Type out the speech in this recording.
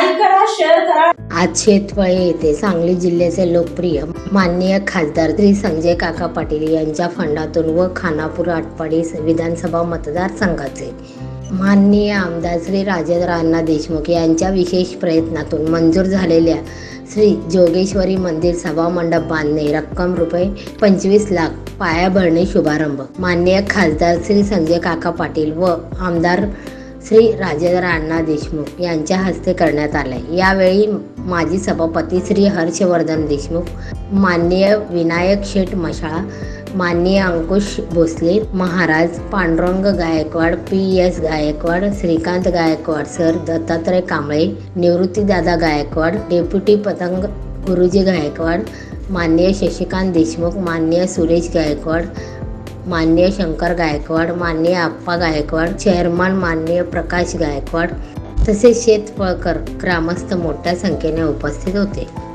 आज शेतफळे येथे सांगली जिल्ह्याचे लोकप्रिय माननीय खासदार श्री संजय काका पाटील यांच्या फंडातून व खानापूर आटपाडी विधानसभा मतदारसंघाचे माननीय आमदार श्री राजेंद्र अण्णा देशमुख यांच्या विशेष प्रयत्नातून मंजूर झालेल्या श्री जोगेश्वरी मंदिर सभा मंडप बांधणे रक्कम रुपये पंचवीस लाख पाया भरणे शुभारंभ. माननीय खासदार श्री संजय काका पाटील व आमदार श्री राजेंद्र अण्णा देशमुख यांच्या हस्ते करण्यात आले. यावेळी माजी सभापती श्री हर्षवर्धन देशमुख माननीय विनायक शेठ मशाळा माननीय Ankush Bhosale Maharaj Pandurang Gaikwad P S Gaikwad Shrikant Gaikwad sir Dattatray Kamble Nivruttidada Gaikwad deputy Patang Guruji Gaikwad माननीय शशिकांत देशमुख माननीय सुरेश गायकवाड माननीय शंकर गायकवाड माननीय आप्पा गायकवाड चेअरमन माननीय प्रकाश गायकवाड तसेच शेतफळकर ग्रामस्थ मोठ्या संख्येने उपस्थित होते.